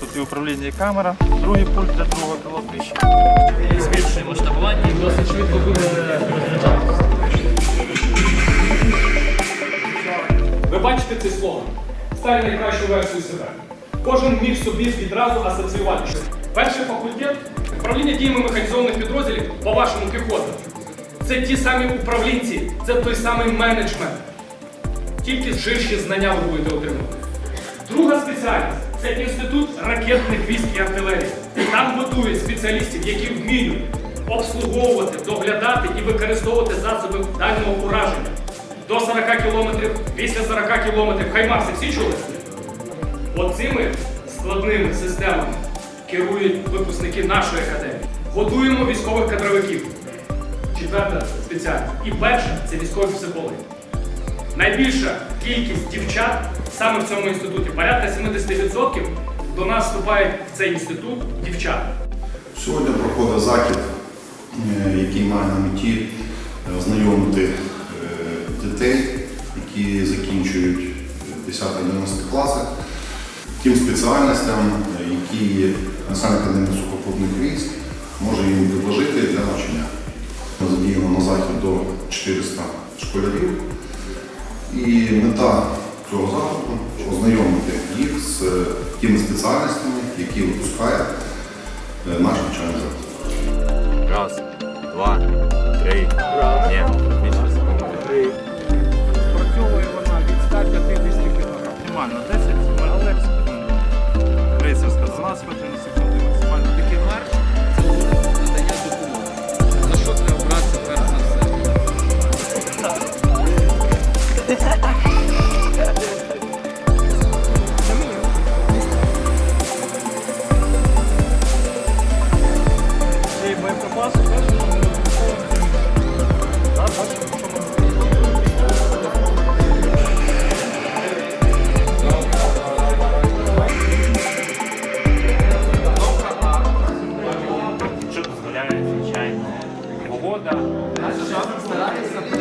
Тут і управління і камера, другий пульт для другого пілотнища. Збільшує масштабування і досить швидко буде розряджатися. Ви бачите цей слоган? Стали найкращу версію себе. Кожен міг собі відразу асоціювати. Перший факультет управління діями механізованих підрозділів по вашому піхоті. Це ті самі управлінці, це той самий менеджмент. Тільки ширші знання ви будете отримувати. Друга спеціальність це інститут ракетних військ і артилерії. Там готують спеціалістів, які вміють обслуговувати, доглядати і використовувати засоби дальнього ураження. До 40 кілометрів, після 40 кілометрів. Хаймарси всі чули? Оцими складними системами керують випускники нашої академії. Готуємо військових кадровиків. Четверта спеціальність. І перша це військові психологи. Найбільша кількість дівчат саме в цьому інституті, порядка 70% до нас вступають в цей інститут дівчат. Сьогодні проходить захід, е, який має на меті е, ознайомити е, дітей, які закінчують 10-11 класи, тим спеціальностям, які академія сухопутних військ може їм предложити для навчання. Задіємо на захід до 400 школярів. І мета цього заходу ознайомити їх з е, тими спеціальностями, які випускає е, наш навчальний заклад. Раз, два, три. Ні, більше. Спрацьовує вона від 150 кг. Максимально 10, максимально Погода. Наша старатися.